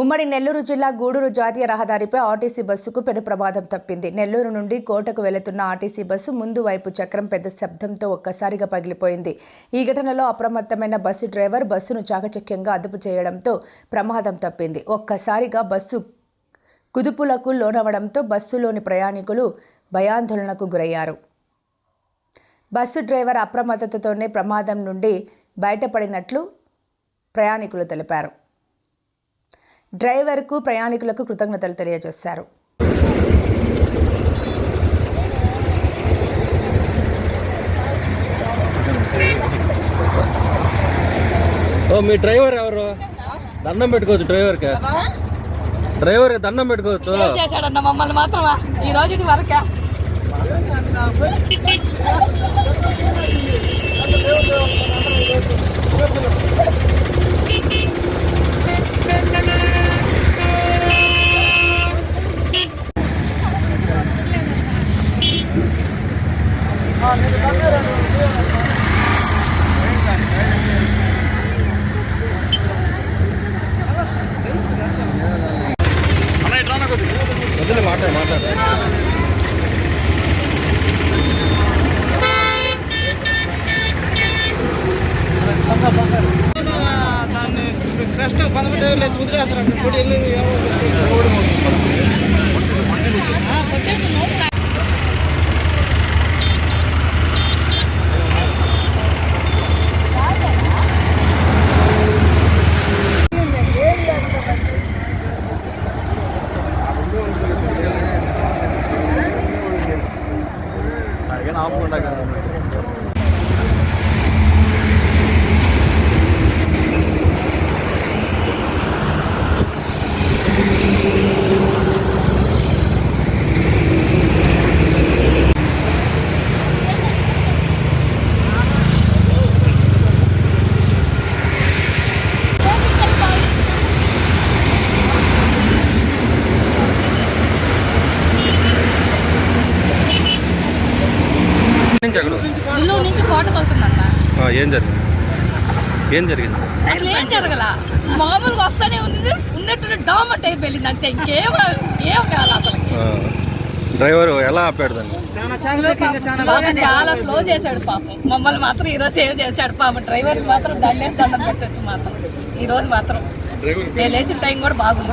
ఉమ్మడి నెల్లూరు జిల్లా గూడూరు జాతీయ రహదారిపై ఆర్టీసీ బస్సుకు పెను ప్రమాదం తప్పింది. నెల్లూరు నుండి కోటకు వెళుతున్న ఆర్టీసీ బస్సు ముందు వైపు చక్రం పెద్ద శబ్దంతో ఒక్కసారిగా పగిలిపోయింది. ఈ ఘటనలో అప్రమత్తమైన బస్సు డ్రైవర్ బస్సును చాకచక్యంగా అదుపు చేయడంతో ప్రమాదం తప్పింది. ఒక్కసారిగా బస్సు కుదుపులకు లోనవడంతో బస్సులోని ప్రయాణికులు భయాందోళనకు గురయ్యారు. బస్సు డ్రైవర్ అప్రమత్తతతోనే ప్రమాదం నుండి బయటపడినట్లు ప్రయాణికులు తెలిపారు. డ్రైవర్కు ప్రయాణికులకు కృతజ్ఞతలు తెలియజేశారు. ఓ మీ డ్రైవర్ ఎవరు? దండం పెట్టుకోవచ్చు డ్రైవర్కి. డ్రైవర్ దండం పెట్టుకోవచ్చు. చేశాడన్న మమ్మల్ని మాత్రమా? ఈ రోజు వరకే? వదిలే మాట్లాడు మాట్లాడు దాన్ని కష్టం పదకొండు లేదు వదిలేస్తారు ఇప్పుడు వెళ్ళి కొట్టేస్తున్నావు నుంచి అక్కడ ఇల్లు నుంచి కోటకు వెళ్తుందంట ఏం జరిగింది? ఏం జరిగింది? అసలు ఏం జరగల? మామూలుగా వస్తానే ఉంది ఉన్నట్టు డామట్ అయిపోయింది అంతే ఇంకేం ఏం కాదు అసలు ఆ, డ్రైవర్ ఎలా ఆపాడు దాన్ని? చాలా స్లో చేశాడు పాపం. మమ్మల్ని మాత్రం ఈరోజు సేవ్ చేశాడు పాపం. డ్రైవర్ మాత్రం దండే దండం పెట్టచ్చు మాత్రం. ఈ రోజు మాత్రం. నేను లేచిన టైం కూడా బాగుంది.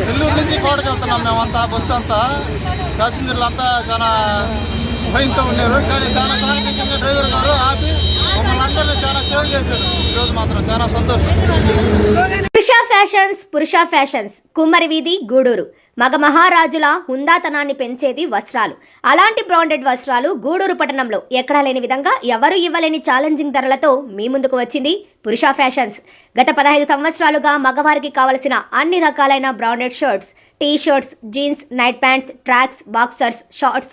నెల్లూరు నుంచి కోటకి వెళ్తున్నాం మేమంతా బస్సు అంతా. ప్యాసింజర్లు అంతా చాలా భయంతో ఉన్నారు. కానీ చాలా చాలకించింది డ్రైవర్ గారు ఆపి మమ్మల్ని అందరినీ చాలా సేవ్ చేశారు. ఈరోజు మాత్రం చాలా సంతోషం. పురుష ఫ్యాషన్స్ పురుష ఫ్యాషన్స్. కుమ్మరి వీధి గూడూరు. మగ మహారాజుల హుందాతనాన్ని పెంచేది వస్త్రాలు. అలాంటి బ్రాండెడ్ వస్త్రాలు గూడూరు పట్టణంలో ఎక్కడా లేని విధంగా ఎవరు ఇవ్వలేని ఛాలెంజింగ్ ధరలతో మీ ముందుకు వచ్చింది పురుష ఫ్యాషన్స్. గత పదహైదు సంవత్సరాలుగా మగవారికి కావలసిన అన్ని రకాలైన branded shirts T shirts jeans night pants tracks boxers shorts